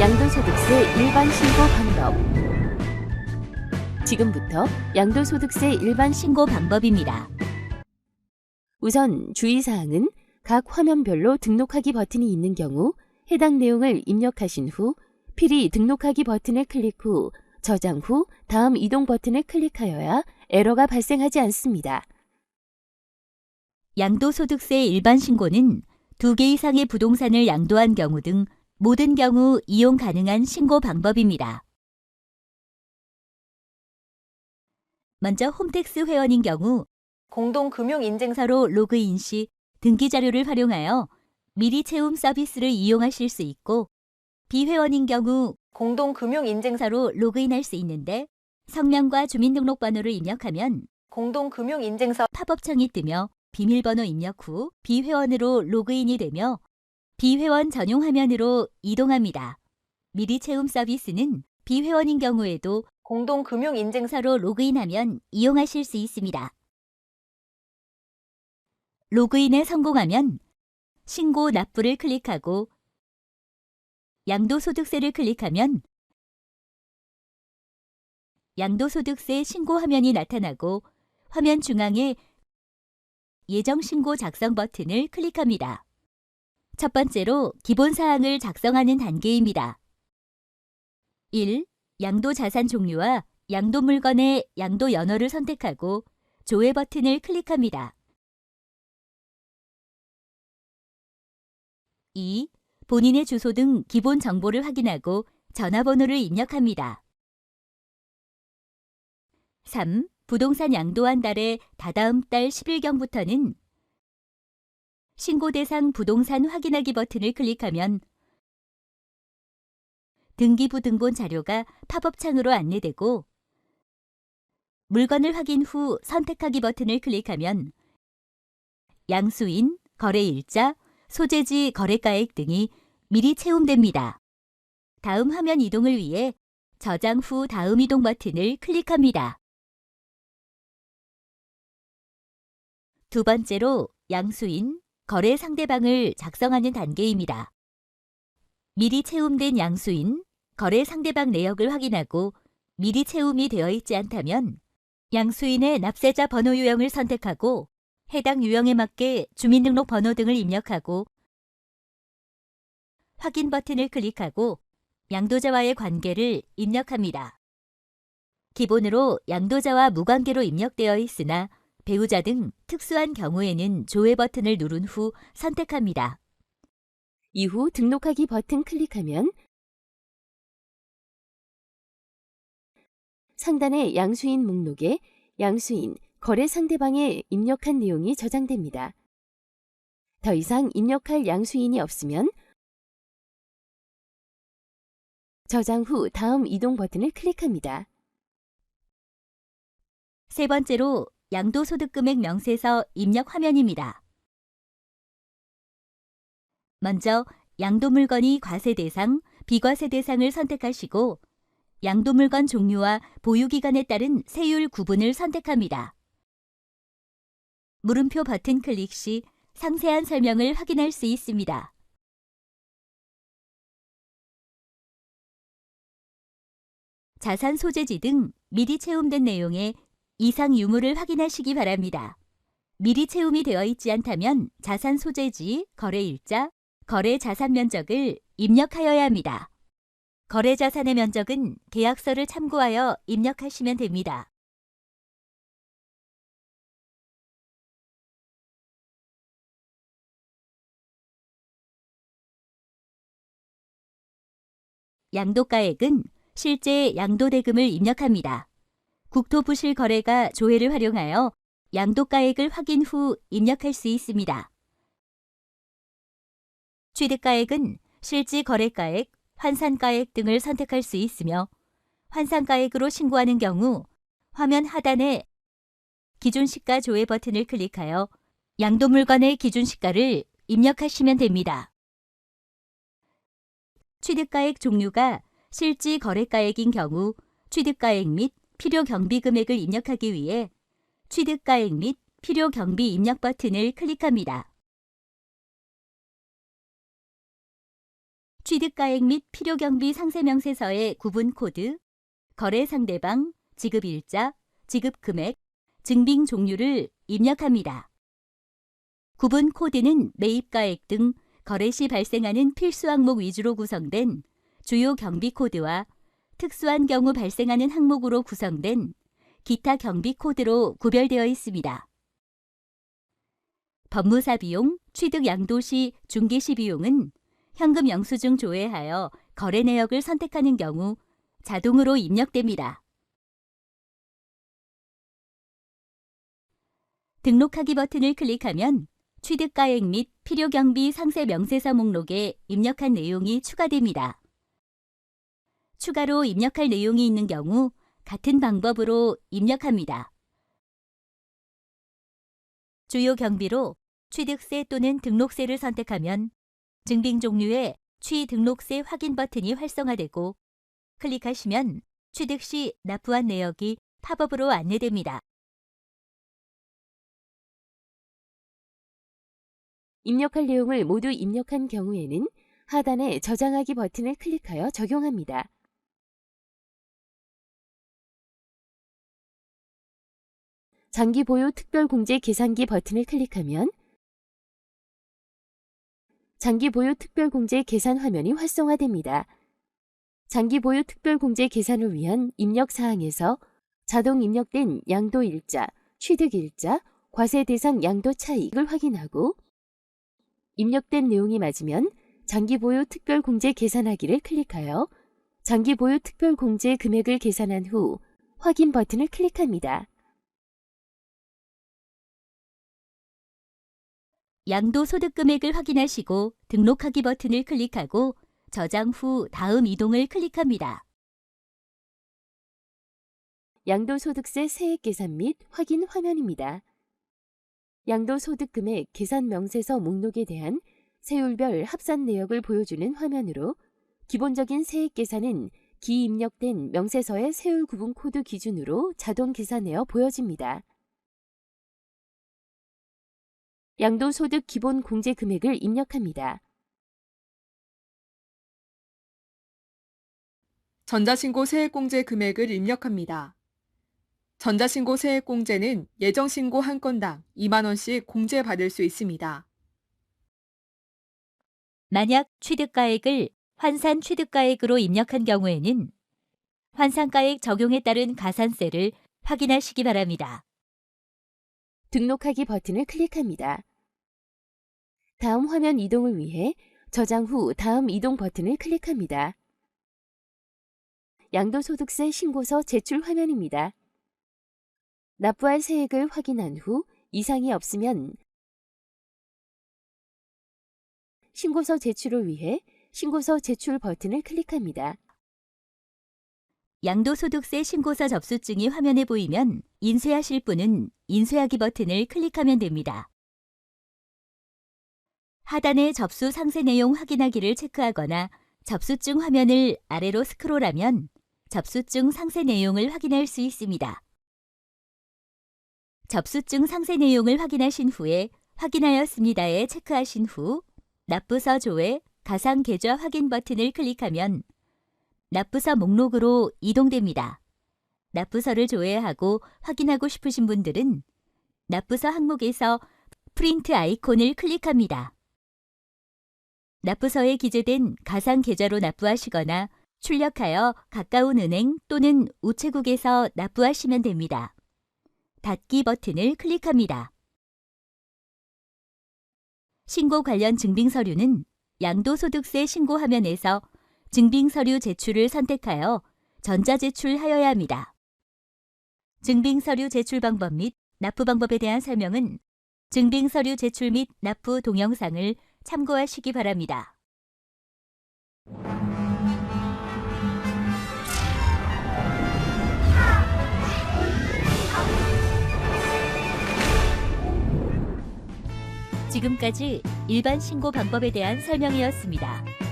양도소득세 일반 신고 방법. 지금부터 양도소득세 일반 신고 방법입니다. 우선 주의사항은 각 화면별로 등록하기 버튼이 있는 경우 해당 내용을 입력하신 후 필히 등록하기 버튼을 클릭 후 저장 후 다음 이동 버튼을 클릭하여야 에러가 발생하지 않습니다. 양도소득세 일반 신고는 두 개 이상의 부동산을 양도한 경우 등 모든 경우 이용 가능한 신고 방법입니다. 먼저 홈택스 회원인 경우 공동금융인증서로 로그인 시 등기 자료를 활용하여 미리 채움 서비스를 이용하실 수 있고 비회원인 경우 공동금융인증서로 로그인할 수 있는데 성명과 주민등록번호를 입력하면 공동금융인증서 팝업창이 뜨며 비밀번호 입력 후 비회원으로 로그인이 되며 비회원 전용 화면으로 이동합니다. 미리 채움 서비스는 비회원인 경우에도 공동금융인증서로 로그인하면 이용하실 수 있습니다. 로그인에 성공하면 신고 납부를 클릭하고 양도소득세를 클릭하면 양도소득세 신고 화면이 나타나고 화면 중앙에 예정 신고 작성 버튼을 클릭합니다. 첫 번째로 기본 사항을 작성하는 단계입니다. 1. 양도 자산 종류와 양도 물건의 양도 연어를 선택하고 조회 버튼을 클릭합니다. 2. 본인의 주소 등 기본 정보를 확인하고 전화번호를 입력합니다. 3. 부동산 양도 한 달의 다다음 달 10일경부터는 신고 대상 부동산 확인하기 버튼을 클릭하면 등기부 등본 자료가 팝업 창으로 안내되고 물건을 확인 후 선택하기 버튼을 클릭하면 양수인, 거래일자, 소재지 거래가액 등이 미리 채움됩니다. 다음 화면 이동을 위해 저장 후 다음 이동 버튼을 클릭합니다. 두 번째로 양수인, 거래 상대방을 작성하는 단계입니다. 미리 채움된 양수인, 거래 상대방 내역을 확인하고 미리 채움이 되어 있지 않다면 양수인의 납세자 번호 유형을 선택하고 해당 유형에 맞게 주민등록 번호 등을 입력하고 확인 버튼을 클릭하고 양도자와의 관계를 입력합니다. 기본으로 양도자와 무관계로 입력되어 있으나 배우자 등 특수한 경우에는 조회 버튼을 누른 후 선택합니다. 이후 등록하기 버튼 클릭하면 상단의 양수인 목록에 양수인, 거래 상대방에 입력한 내용이 저장됩니다. 더 이상 입력할 양수인이 없으면 저장 후 다음 이동 버튼을 클릭합니다. 세 번째로 양도소득금액 명세서 입력 화면입니다. 먼저 양도물건이 과세 대상, 비과세 대상을 선택하시고 양도물건 종류와 보유기간에 따른 세율 구분을 선택합니다. 물음표 버튼 클릭 시 상세한 설명을 확인할 수 있습니다. 자산 소재지 등 미리 채움된 내용에 이상 유무를 확인하시기 바랍니다. 미리 채움이 되어 있지 않다면 자산 소재지, 거래 일자, 거래 자산 면적을 입력하여야 합니다. 거래 자산의 면적은 계약서를 참고하여 입력하시면 됩니다. 양도가액은 실제 양도대금을 입력합니다. 국토부실 거래가 조회를 활용하여 양도가액을 확인 후 입력할 수 있습니다. 취득가액은 실지 거래가액, 환산가액 등을 선택할 수 있으며 환산가액으로 신고하는 경우 화면 하단에 기준 시가 조회 버튼을 클릭하여 양도 물건의 기준 시가를 입력하시면 됩니다. 취득가액 종류가 실지 거래가액인 경우 취득가액 및 필요 경비 금액을 입력하기 위해 취득가액 및 필요 경비 입력 버튼을 클릭합니다. 취득가액 및 필요 경비 상세명세서의 구분 코드, 거래 상대방, 지급 일자, 지급 금액, 증빙 종류를 입력합니다. 구분 코드는 매입가액 등 거래 시 발생하는 필수 항목 위주로 구성된 주요 경비 코드와 특수한 경우 발생하는 항목으로 구성된 기타 경비 코드로 구별되어 있습니다. 법무사 비용, 취득 양도시, 중개시 비용은 현금 영수증 조회하여 거래 내역을 선택하는 경우 자동으로 입력됩니다. 등록하기 버튼을 클릭하면 취득가액 및 필요경비 상세 명세서 목록에 입력한 내용이 추가됩니다. 추가로 입력할 내용이 있는 경우 같은 방법으로 입력합니다. 주요 경비로 취득세 또는 등록세를 선택하면 증빙 종류의 취등록세 확인 버튼이 활성화되고 클릭하시면 취득 시 납부한 내역이 팝업으로 안내됩니다. 입력할 내용을 모두 입력한 경우에는 하단의 저장하기 버튼을 클릭하여 적용합니다. 장기 보유 특별공제 계산기 버튼을 클릭하면 장기 보유 특별공제 계산 화면이 활성화됩니다. 장기 보유 특별공제 계산을 위한 입력 사항에서 자동 입력된 양도 일자, 취득 일자, 과세 대상 양도 차익을 확인하고 입력된 내용이 맞으면 장기 보유 특별 공제 계산하기를 클릭하여 장기 보유 특별 공제 금액을 계산한 후 확인 버튼을 클릭합니다. 양도 소득 금액을 확인하시고 등록하기 버튼을 클릭하고 저장 후 다음 이동을 클릭합니다. 양도소득세 세액 계산 및 확인 화면입니다. 양도소득 금액 계산 명세서 목록에 대한 세율별 합산 내역을 보여주는 화면으로 기본적인 세액 계산은 기입력된 명세서의 세율 구분 코드 기준으로 자동 계산되어 보여집니다. 양도소득 기본 공제 금액을 입력합니다. 전자신고 세액공제 금액을 입력합니다. 전자신고 세액공제는 예정신고 한 건당 2만원씩 공제받을 수 있습니다. 만약 취득가액을 환산 취득가액으로 입력한 경우에는 환산가액 적용에 따른 가산세를 확인하시기 바랍니다. 등록하기 버튼을 클릭합니다. 다음 화면 이동을 위해 저장 후 다음 이동 버튼을 클릭합니다. 양도소득세 신고서 제출 화면입니다. 납부할 세액을 확인한 후 이상이 없으면 신고서 제출을 위해 신고서 제출 버튼을 클릭합니다. 양도소득세 신고서 접수증이 화면에 보이면 인쇄하실 분은 인쇄하기 버튼을 클릭하면 됩니다. 하단의 접수 상세 내용 확인하기를 체크하거나 접수증 화면을 아래로 스크롤하면 접수증 상세 내용을 확인할 수 있습니다. 접수증 상세 내용을 확인하신 후에 확인하였습니다에 체크하신 후 납부서 조회 가상 계좌 확인 버튼을 클릭하면 납부서 목록으로 이동됩니다. 납부서를 조회하고 확인하고 싶으신 분들은 납부서 항목에서 프린트 아이콘을 클릭합니다. 납부서에 기재된 가상 계좌로 납부하시거나 출력하여 가까운 은행 또는 우체국에서 납부하시면 됩니다. 닫기 버튼을 클릭합니다. 신고 관련 증빙 서류는 양도소득세 신고 화면에서 증빙 서류 제출을 선택하여 전자 제출하여야 합니다. 증빙 서류 제출 방법 및 납부 방법에 대한 설명은 증빙 서류 제출 및 납부 동영상을 참고하시기 바랍니다. 지금까지 일반 신고 방법에 대한 설명이었습니다.